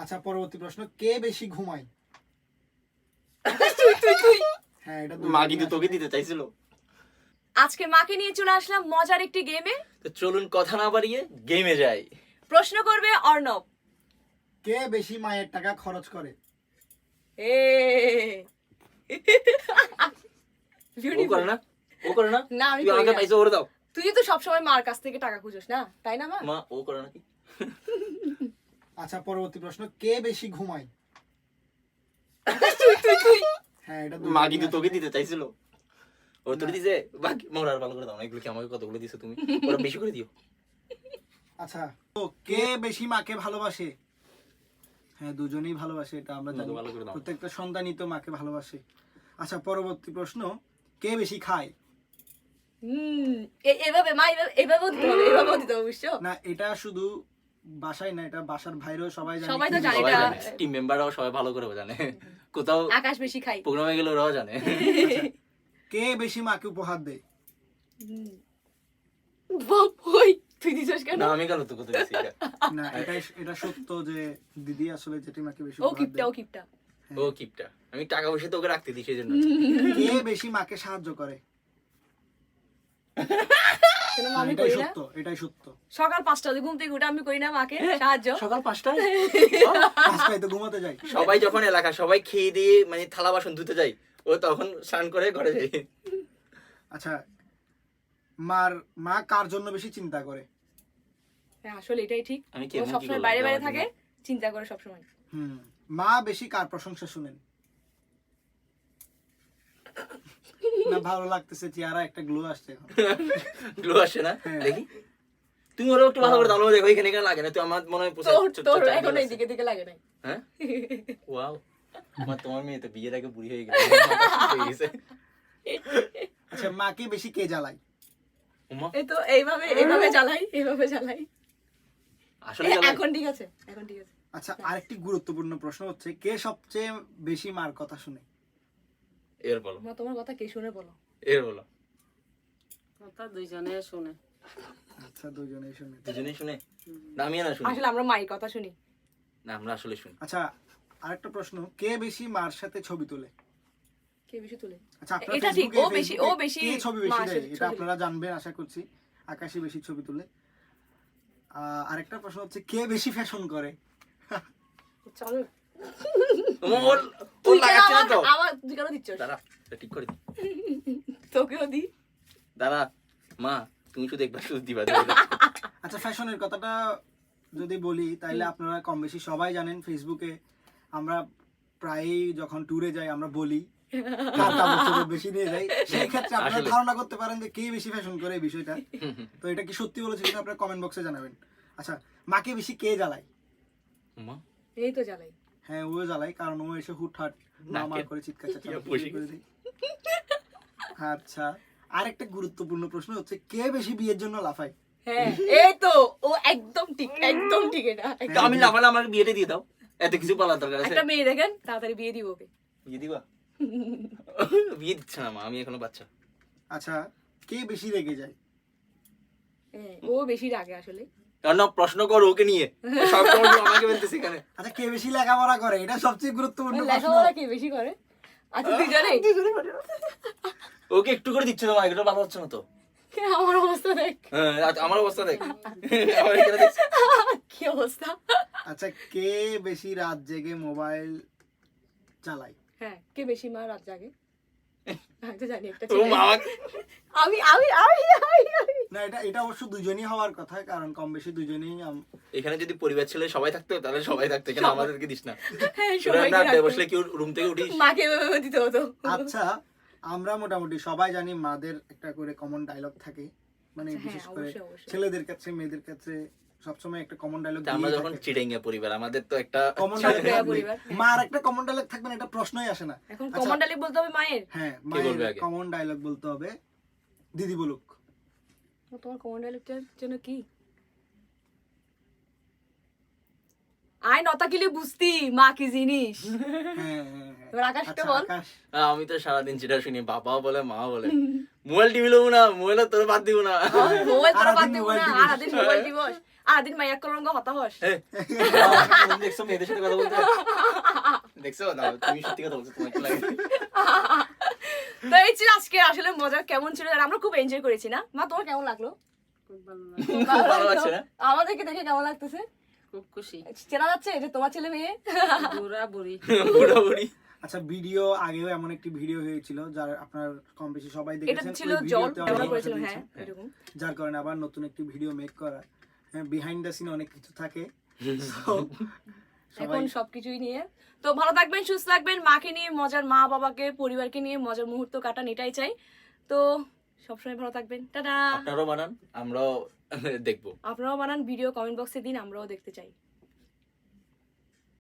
আচ্ছা পরবর্তী প্রশ্ন কে বেশি ঘুমায়? হ্যাঁ এটা মা কিন্তু তোকে দিতে চাইছিল। আজকে মাকে নিয়ে চলে আসলাম মজার একটি গেমে তো চলুন কথা না বাড়িয়ে গেমে যাই। প্রশ্ন করবে অর্ণব। কে বেশি মায়ের টাকা খরচ করে? এ। ও করে না? ও করে না? না, আমি তুই আমাকে পাইছো ওরে দাও। তুই তো সবসময় মার কাছ থেকে টাকা খুঁজোস না? তাই না মা? মা ও করে নাকি আচ্ছা পরবর্তী প্রশ্ন কে বেশি ঘুমায়? তুই তুই তুই। হ্যাঁ এটা মা কিন্তু তোকে দিতে চাইছিল। ও তোর দিছে বাকি মোর ভালো করে দাও এগুলো কি আমাকে কতগুলো দিছো তুমি? ওরা বেশি করে দিও। আচ্ছা। তো কে বেশি মাকে ভালোবাসে? হ্যাঁ দুজনেই ভালোবাসে এটা আমরা জানি। তো ভালো করে দাও। প্রত্যেকটা সন্তানই তো মাকে ভালোবাসে। আচ্ছা পরবর্তী প্রশ্ন কে বেশি খায়? হুম এ- এভাবে মা এভাবে এভাবেও দিতে হবে এভাবেও দিতে হবে বুঝছ না এটা শুধু বাসায় না এটা বাসার বাইরেও সবাই জানে সবাই তো জানে এটা- টিম মেম্বাররাও সবাই ভালো করে জানে। কোথাও আকাশ বেশি খাই প্রোগ্রামে গেলে ওরাও জানে। কে বেশি মাকে উপহার দেয়? হুম। বাপ, ওই তুই দিছিস কেন? না আমি গেল তো কোথাও দিছি? এটা। না এটা এটা সত্য যে দিদি আসলে জেঠিমাকে বেশি ও উপহার কিপটা দেয়। ও কিপটা। ও কিপটা। আমি টাকা পয়সা তোকে রাখতে দিই সেই জন্য। কে বেশি মাকে সাহায্য করে? কেন আমি করি না? এটাই সত্য। সকাল পাঁচটা ঘুম থেকে উঠে আমি করি না মাকে সাহায্য। সকাল পাঁচটায়? পাঁচটায় তো ঘুমাতে যাই। সবাই যখন এলাকা সবাই খেয়ে দিয়ে মানে থালা বাসন ধুতে যায় ও তখন স্নান করে ঘরে যায় আচ্ছা মার মা কার জন্য বেশি চিন্তা করে? হ্যাঁ, আসলে এটাই ঠিক। আমি সবসময় বাইরে বাইরে থাকে চিন্তা করে সবসময়। হুম মা বেশি কার প্রশংসা শুনেন? না ভালো লাগতেছে চেহারা একটা গ্লো আসছে গ্লো আসে না? হ্যাঁ। দেখি। তুমি ওরা একটু ভালো করে দাও দেখো এখানে এখানে লাগে না তুই আমার মনে হয় পোষা তোর তোর এখন এই দিকে দিকে লাগে নাই। হ্যাঁ? ওয়াও আমার তোমার মেয়ে তো বিয়ের আগে বুড়ি হয়ে গেছে। আচ্ছা মাকে বেশি কে জ্বালায়? উমা, এই তো এইভাবে এইভাবে চালাই এইভাবে চালাই আসলে এখন ঠিক আছে এখন ঠিক আছে। আচ্ছা আরেকটি গুরুত্বপূর্ণ প্রশ্ন হচ্ছে কে সবচেয়ে বেশি মার কথা শুনে? এর বলো। মা তোমার কথা কে শুনে বলো? এর বলো। কথা দুইজনে শুনে। আচ্ছা শুনে। শুনে? না আমি না শুনি। আসলে আমরা মায়ের কথা শুনি। না আমরা আসলে শুনি। আচ্ছা আরেকটা প্রশ্ন। কে বেশি মার সাথে ছবি তোলে? কে বেশি তুলে? আচ্ছা আপনারা এটা ঠিক, ও বেশি- ও বেশি কে ছবি বেশি দেয়? এটা আপনারা জানবেন আশা করছি। আকাশই বেশি ছবি তুলে। আরেকটা প্রশ্ন হচ্ছে কে বেশি ফ্যাশন করে? চলো। তুই কেন না তো? আমার তুই কেন দিচ্ছ দাঁড়া ঠিক করে তোকেও দি। দাঁড়া মা তুমি শুধু একবার শুধু দিবা। আচ্ছা ফ্যাশনের কথাটা যদি বলি তাহলে আপনারা কম বেশি সবাই জানেন ফেসবুকে আমরা প্রায়ই যখন ট্যুরে যাই আমরা বলি বেশি নিয়ে যাই সেই ক্ষেত্রে আপনারা ধারণা করতে পারেন যে কে বেশি ফ্যাশন করে এই বিষয়টা। তো এটা কি সত্যি বলেছে কিনা আপনারা কমেন্ট বক্সে জানাবেন। আচ্ছা মাকে বেশি কে জ্বালায়? উমা, এই তো জ্বালাই। হ্যাঁ ও জ্বালাই কারণ ও এসে হুটহাট মা মা করে চিৎকার চেঁচামেচি করে দেয়। আচ্ছা আরেকটা গুরুত্বপূর্ণ প্রশ্ন হচ্ছে কে বেশি বিয়ের জন্য লাফায়? হ্যাঁ এই তো ও একদম ঠিক একদম ঠিক এটা আমি লাফালে আমার বিয়েটা দিয়ে দাও এত কিছু পালার দরকার আছে। একটা মেয়ে দেখেন তাড়াতাড়ি বিয়ে দিব ওকে। বিয়ে দিবা? বিয়ে দিচ্ছে না মা আমি এখনও বাচ্চা। আচ্ছা কে বেশি রেগে যায়? হ্যাঁ, ও বেশি রাগে আসলে। কারণ না প্রশ্ন করো ওকে নিয়ে। সব আমাকে বলতেছে এখানে। আচ্ছা কে বেশি লেখাপড়া করে? এটা সবচেয়ে গুরুত্বপূর্ণ লেখাপড়া কি বেশি করে? আচ্ছা দুজনেই? ওকে একটু করে দিচ্ছে তোমার এটা ভালো হচ্ছে না তো? আমার অবস্থা দেখ। হ্যাঁ, আচ্ছা, আমার অবস্থা দেখ। কি অবস্থা? আচ্ছা কে বেশি রাত জেগে মোবাইল চালায়? হ্যাঁ কে বেশি মা রাত জাগে? আমি আমি আমি আমি। না এটা এটা অবশ্য দুজনই হওয়ার কথা কারণ কম বেশি দুজনেই এখানে যদি পরিবার ছেলে সবাই থাকতো তাহলে সবাই থাকতো কেন আমাদেরকে দিস না। হ্যাঁ। বসলে কেউ রুম থেকে উঠিস? মাকে দিতে হতো। আচ্ছা আমরা মোটামুটি সবাই জানি মাদের একটা করে কমন ডায়লগ থাকে মানে হ্যাঁ, বিশেষ করে। ছেলেদের কাছে মেয়েদের কাছে সবসময় একটা কমন ডায়লগ আমরা যখন চিড়েঙ্গা পরিবার আমাদের তো একটা কমন ডায়লগ পরিবার, হ্যাঁ। মার একটা কমন ডায়লগ থাকবে না এটা প্রশ্নই আসে না। এখন আচ্ছা, কমান্ডালি বলতে হবে মায়ের। হ্যাঁ বলবে মায়ের কমন ডায়লগ বলতে হবে দিদি বলুক। তোমার কমান্ডালিটার জন্য কি আয় নতাকিলে বুঝতি মা কি জিনিস বল। আমি তো সারাদিন সেটা শুনি বাবাও বলে মা বলে মোবাইল টিভি লোবো না মোবাইল তোর বাদ দিব না মোবাইল তোরা বাদ দিব না। সারাদিন মোবাইল দিবস আর দিন মাইয়া কলঙ্গ হতাহস এ, তুমি দেখছ মেয়েদের সাথে কথা বলতে দেখছ না তুমি সত্যি কথা বলছো তোমার কি লাগে তো এই ছিল আজকে আসলে মজা কেমন ছিল আর আমরা খুব এনজয় করেছি না? মা তোমার কেমন লাগল? আমাদেরকে দেখে কেমন লাগতেছে? খুব খুশি। চেনা যাচ্ছে যে তোমার ছেলে মেয়ে? বুড়া বুড়ি। বুড়া বুড়ি। আচ্ছা ভিডিও আগেও এমন একটি ভিডিও হয়েছিল যার আপনার কম বেশি সবাই এটা দেখেছেন। ছিল জল করেছিলাম হ্যাঁ যার কারণে আবার নতুন একটি ভিডিও মেক করা। হ্যাঁ বিহাইন্ড দ্য সিন অনেক কিছু থাকে। এখন সবকিছুই নিয়ে। তো ভালো থাকবেন সুস্থ থাকবেন মাকে নিয়ে মজার মা বাবাকে পরিবারকে নিয়ে মজার মুহূর্ত কাটান এটাই চাই। তো সবসময় ভালো থাকবেন। টাটা। আপনারাও বানান আমরাও দেখব। আপনারাও বানান ভিডিও কমেন্ট বক্সে দিন আমরাও দেখতে চাই।